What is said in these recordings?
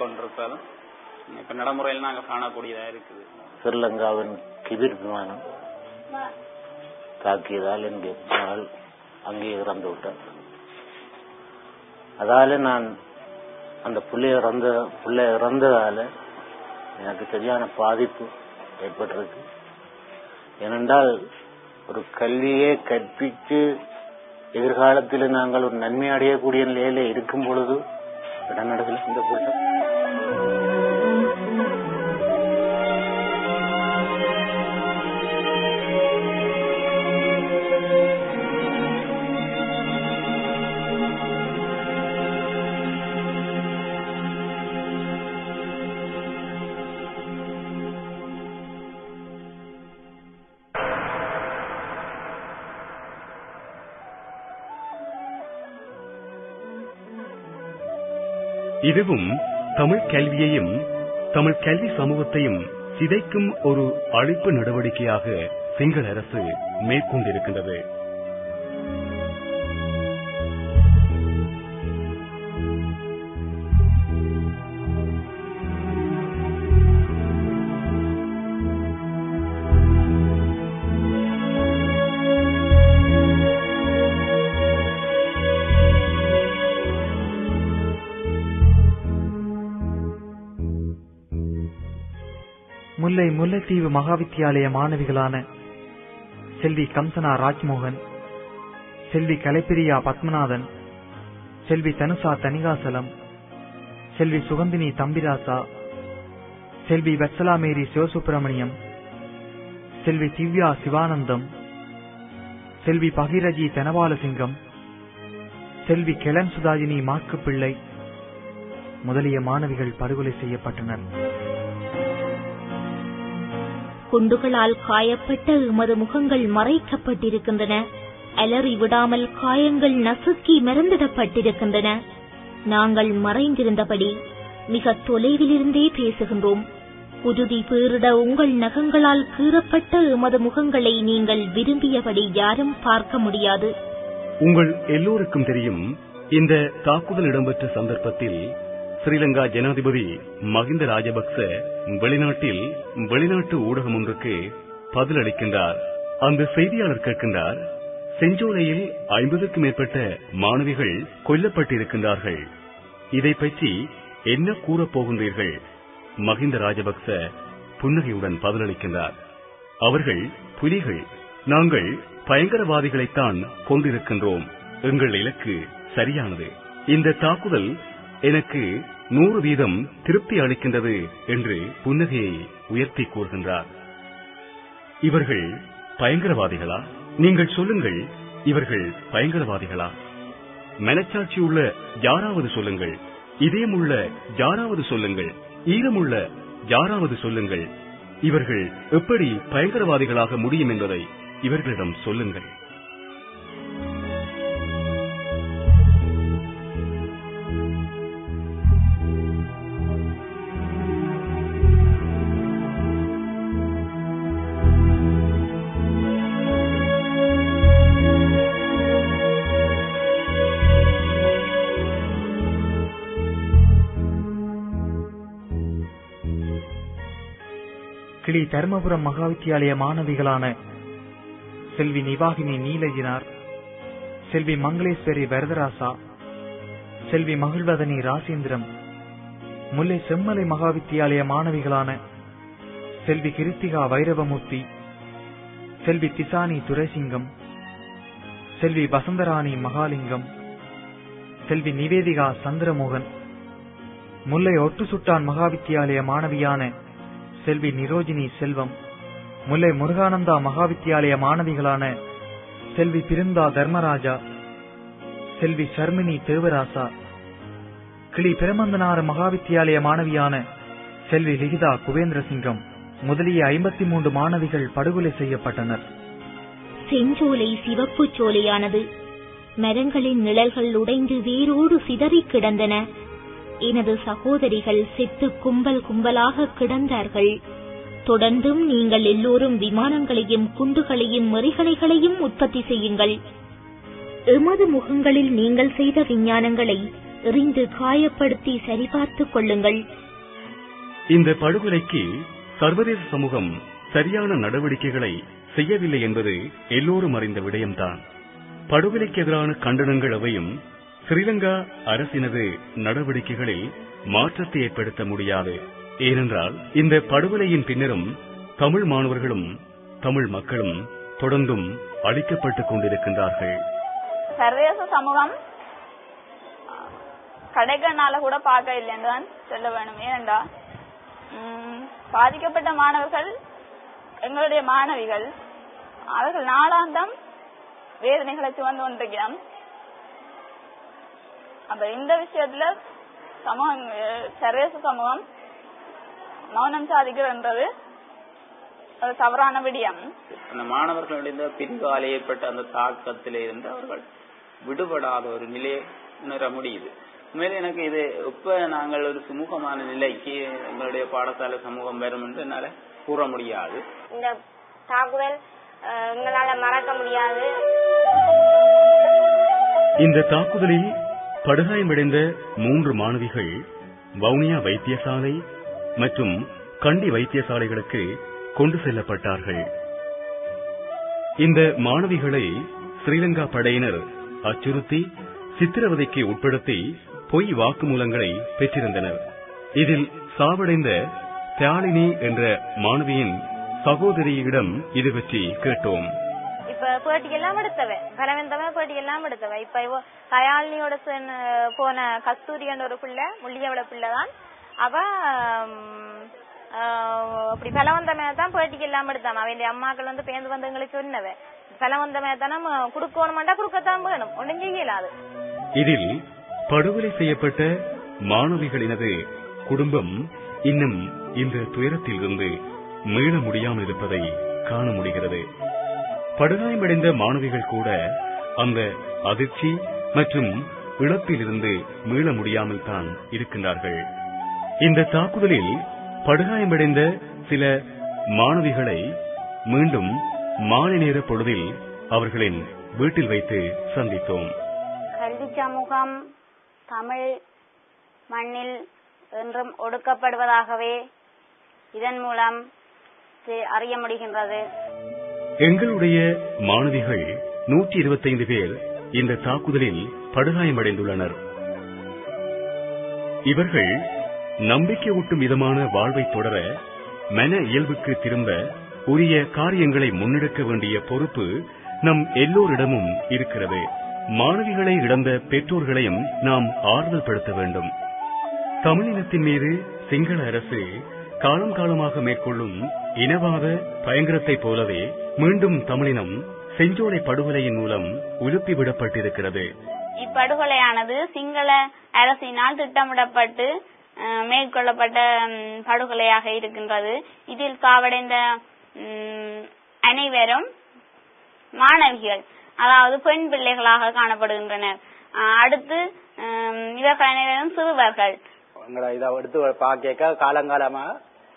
கொண்டிருப்பதும் இப்ப நடைமுறையில் நாங்க காணக்கூடியதா இருக்குது. ஸ்ரீலங்காவின் கிபிர் விமானம் தாக்கியதால் என்ගේ மகள் அங்கே இறந்து விட்டார் அதால நான் அந்த புள்ளை இறந்த புள்ளை இறந்ததால எனக்கு சரியான பாதிப்பு ஏற்பட்டிருக்கு. ஏனென்றால் ஒரு கல்வியை கற்பித்து எதிர்காலத்தில் நாங்கள் ஒரு நன்மை அடையக்கூடிய நிலையில இருக்கும் பொழுது இடநடத்தில் இந்த கூட்டம் இதுவும் தமிழ் கல்வியையும் தமிழ் கல்வி சமூகத்தையும் சிதைக்கும் ஒரு அழிப்பு நடவடிக்கையாக சிங்கள அரசு மேற்கொண்டிருக்கின்றது. முல்லை முல்லைத்தீவு மகாவித்தியாலய மாணவிகளான செல்வி கம்சனா ராஜ்மோகன் செல்வி கலைப்பிரியா பத்மநாதன் செல்வி தனுசா தனிகாசலம் செல்வி சுகந்தினி தம்பிராசா செல்வி வத்சலாமேரி சிவசுப்பிரமணியம் செல்வி திவ்யா சிவானந்தம் செல்வி பகிரஜி தனபாலசிங்கம் செல்வி கெலன் சுதாஜினி மாக்குப்பிள்ளை முதலிய மாணவிகள் படுகொலை செய்யப்பட்டனர். குண்டுகளால் காயப்பட்ட எமது முகங்கள் மறைக்கப்பட்டிருக்கின்றன. அலறி விடாமல் காயங்கள் நசுக்கி மறந்திடப்பட்டிருக்கின்றன. நாங்கள் மறைந்திருந்தபடி மிக தொலைவிலிருந்தே பேசுகின்றோம். குருதி பேரிட உங்கள் நகங்களால் கீறப்பட்ட எமது முகங்களை நீங்கள் விரும்பியபடி யாரும் பார்க்க முடியாது. உங்கள் எல்லோருக்கும் தெரியும் இந்த தாக்குதல் இடம்பெற்ற சந்தர்ப்பத்தில் ஸ்ரீலங்கா ஜனாதிபதி மகிந்த ராஜபக்ச வெளிநாட்டில் வெளிநாட்டு ஊடகம் ஒன்றுக்கு பதிலளிக்கின்றார் அந்த செய்தியாளர் கேட்கின்றார் செஞ்சோலையில் ஐம்பதுக்கும் மேற்பட்ட மாணவிகள் கொல்லப்பட்டிருக்கின்றார்கள். இதை பற்றி என்ன கூறப் போகின்றீர்கள்? மகிந்த ராஜபக்ச புன்னகையுடன் பதிலளிக்கின்றார் அவர்கள் புலிகள் நாங்கள் பயங்கரவாதிகளைத்தான் கொண்டிருக்கின்றோம் எங்கள் இலக்கு சரியானது. இந்த தாக்குதல் எனக்கு நூறு வீதம் திருப்தி அளிக்கின்றது என்று புன்னகையை உயர்த்தி கூறுகின்றார். இவர்கள் பயங்கரவாதிகளா? நீங்கள் சொல்லுங்கள் இவர்கள் பயங்கரவாதிகளா? மனச்சாட்சி உள்ள யாராவது சொல்லுங்கள் இதயமுள்ள யாராவது சொல்லுங்கள் ஈரமுள்ள யாராவது சொல்லுங்கள். இவர்கள் எப்படி பயங்கரவாதிகளாக முடியும் என்பதை இவர்களிடம் சொல்லுங்கள். தர்மபுரம் மகாவித்தியாலய மாணவிகளான செல்வி நிவாகினி நீலஜினார் செல்வி மங்களேஸ்வரி வரதராசா செல்வி மகிழ்வதனி ராசேந்திரம் முல்லை செம்மலை மகாவித்தியாலய மாணவிகளான செல்வி கிருத்திகா வைரவமூர்த்தி செல்வி திசானி துரைசிங்கம் செல்வி வசந்தராணி மகாலிங்கம் செல்வி நிவேதிகா சந்திரமோகன் முல்லை ஒட்டுசுட்டான் மகாவித்தியாலய மாணவியான செல்வி நிரோஜினி செல்வம். முல்லை முருகானந்தா மகாவித்யாலய மாணவிகளான செல்வி பிருந்தா தர்மராஜா செல்வி சர்மினி தேவராசா கிளி பிரமந்தனார் மகாவித்யாலய மாணவியான செல்வி லிகிதா குவேந்திரசிங்கம் முதலிய ஐம்பத்தி மூன்று மாணவிகள் படுகொலை செய்யப்பட்டனர். செஞ்சோலை சிவப்பு சோலையானது. மரங்களின் நிழல்கள் உடைந்து வேரோடு சிதறி கிடந்தன. எனது சகோதரிகள் செத்து கும்பல் கும்பலாக கிடந்தார்கள். தொடர்ந்தும் நீங்கள் எல்லோரும் விமானங்களையும் குண்டுகளையும் மறிகளைகளையும் உற்பத்தி செய்யுங்கள். எமது முகங்களில் நீங்கள் செய்த விஞ்ஞானங்களை எறிந்து காயப்படுத்தி சரிபார்த்துக் கொள்ளுங்கள். இந்த படுகொலைக்கு சர்வதேச சமூகம் சரியான நடவடிக்கைகளை செய்யவில்லை என்பது எல்லோரும் அறிந்த விடயம்தான். படுகொலைக்கு எதிரான கண்டனங்கள் அவையும் ஸ்ரீலங்கா அரசினது நடவடிக்கைகளில் மாற்றத்தை ஏற்படுத்த முடியாது. ஏனென்றால் இந்த படுகொலையின் பின்னரும் தமிழ் மாணவர்களும் தமிழ் மக்களும் தொடர்ந்தும் அழிக்கப்பட்டுக் கொண்டிருக்கின்றார்கள். சர்வதேச சமூகம் கடைக்கண்ணால கூட பார்க்க இல்லை என்றுதான் சொல்ல வேணும். ஏனென்றா பாதிக்கப்பட்ட மாணவர்கள் எங்களுடைய மாணவிகள் அவர்கள் நாளாந்தம் வேதனைகளை சுமந்து கொண்டிருக்கிறோம் அப்ப இந்த விஷயத்துல சமூகம் சர்வதேச சமூகம் மௌனம் சாதிக்கிறன்றது ஒரு தவறான விடயம். அந்த மாணவர்களுடைய பின்கால ஏற்பட்ட அந்த தாக்கத்திலே இருந்து அவர்கள் விடுபடாத ஒரு நிலையை உணர முடியுது. உண்மையிலே எனக்கு இது எப்ப நாங்கள் ஒரு சுமூகமான நிலைக்கு எங்களுடைய பாடசாலை சமூகம் வரும் என்று என்னால கூற முடியாது. இந்த தாக்குதல் எங்களால மறக்க முடியாது. இந்த தாக்குதலில் படுகாயமடைந்த மூன்று மாணவிகள் வவுனியா வைத்தியசாலை மற்றும் கண்டி வைத்தியசாலைகளுக்கு கொண்டு செல்லப்பட்டார்கள். இந்த மாணவிகளை ஸ்ரீலங்கா படையினர் அச்சுறுத்தி சித்திரவதைக்கு உட்படுத்தி பொய் வாக்குமூலங்களை பெற்றிருந்தனர். இதில் சாவடைந்த தியாலினி என்ற மாணவியின் சகோதரியிடம் இது பற்றி கேட்டோம். இப்ப பேட்டி எல்லாம் எடுத்தவன் பலவந்தவன் பலவந்தவ பேட்டியெல்லாம் எடுத்தவன் இப்ப கயாலினியோட போன கஸ்தூரின்னு ஒரு பிள்ளை முள்ளியவள பிள்ளைதான். அவ ம், அப்படி பலவந்தமே தான் பேட்டிக்கு இல்லாம எடுத்தாம. அவன் அம்மாக்கள் வந்து பேந்து வந்தவங்களுக்கு சொன்னவ. பலவந்தமே தான் குடுக்கணுமாண்டா குடுக்கத்தான் வேணும். ஒன்றும் செய்யலாது இதில் படுகொலை செய்யப்பட்ட மாணவிகளினது குடும்பம் இன்னும் இந்த துயரத்தில் இருந்து மீள முடியாமல் இருப்பதை காண முடிகிறது. படுகாயமடைந்த மாணவிகள் கூட அந்த அதிர்ச்சி மற்றும் இழப்பிலிருந்து மீள முடியாமல் தான் இருக்கின்றார்கள். இந்த தாக்குதலில் படுகாயமடைந்த சில மாணவிகளை மீண்டும் மாலை நேர பொழுதில் அவர்களின் வீட்டில் வைத்து சந்தித்தோம். கல்வி சமூகம் தமிழ் மண்ணில் என்றும் ஒடுக்கப்படுவதாகவே இதன் மூலம் அறிய முடிகின்றது. எங்களுடைய மாணவிகள் நூற்றி இருபத்தைந்து பேர் இந்த தாக்குதலில் படுகாயமடைந்துள்ளனர். இவர்கள் நம்பிக்கை ஊட்டும் விதமான வாழ்வை தொடர மன இயல்புக்கு திரும்ப உரிய காரியங்களை முன்னெடுக்க வேண்டிய பொறுப்பு நம் எல்லோரிடமும் இருக்கிறது. மாணவிகளை இழந்த பெற்றோர்களையும் நாம் ஆறுதல் படுத்த வேண்டும். தமிழினத்தின் மீது சிங்கள அரசு காலம் காலமாக மேற்கொள்ளும் இனவாத பயங்கரத்தைப் போலவே மீண்டும் தமிழினம் செஞ்சோலை படுகொலையின் மூலம் உலுப்பி விடப்பட்டிருக்கிறது. இப்படுகொலையானது சிங்கள அரசினால் திட்டமிடப்பட்டு மேற்கொள்ளப்பட்ட படுகொலையாக இருக்கின்றது. இதில் காவடைந்த அனைவரும் மாணவிகள் அதாவது பெண் பிள்ளைகளாக காணப்படுகின்றனர். அடுத்து இவர்கள் அனைவரும் சிறுவர்கள். இதை எடுத்து பார்க்க காலங்காலமா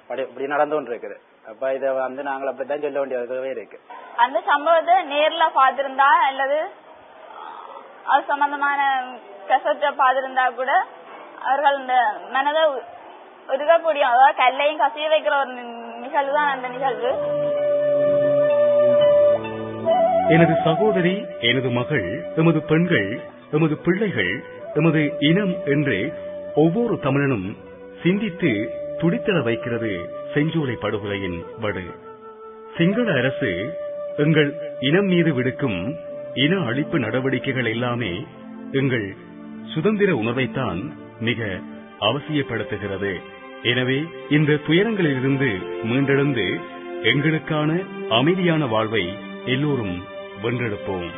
அப்படி இப்படி நடந்து கொண்டு இருக்குது அப்ப இதை வந்து நாங்கள் அப்படித்தான் சொல்ல வேண்டியதாகவே இருக்கு. அந்த சம்பவத்தை நேர்ல பார்த்திருந்தா அல்லது அது சம்பந்தமான கசத்தை பார்த்திருந்தா கூட அவர்கள் இந்த மனதை உருகக்கூடிய அதாவது கல்லையும் கசிய வைக்கிற ஒரு நி- நிகழ்வு தான் அந்த நிகழ்வு. எனது சகோதரி எனது மகள் எமது பெண்கள் எமது பிள்ளைகள் எமது இனம் என்று ஒவ்வொரு தமிழனும் சிந்தித்து துடித்தள வைக்கிறது. செஞ்சோலை படுகொலையின் வடு சிங்கள அரசு எங்கள் இனம் மீது விடுக்கும் இன அழிப்பு நடவடிக்கைகள் எல்லாமே எங்கள் சுதந்திர உணர்வைத்தான் மிக அவசியப்படுத்துகிறது. எனவே இந்த துயரங்களிலிருந்து மீண்டெழுந்து எங்களுக்கான அமைதியான வாழ்வை எல்லோரும் வென்றெடுப்போம்.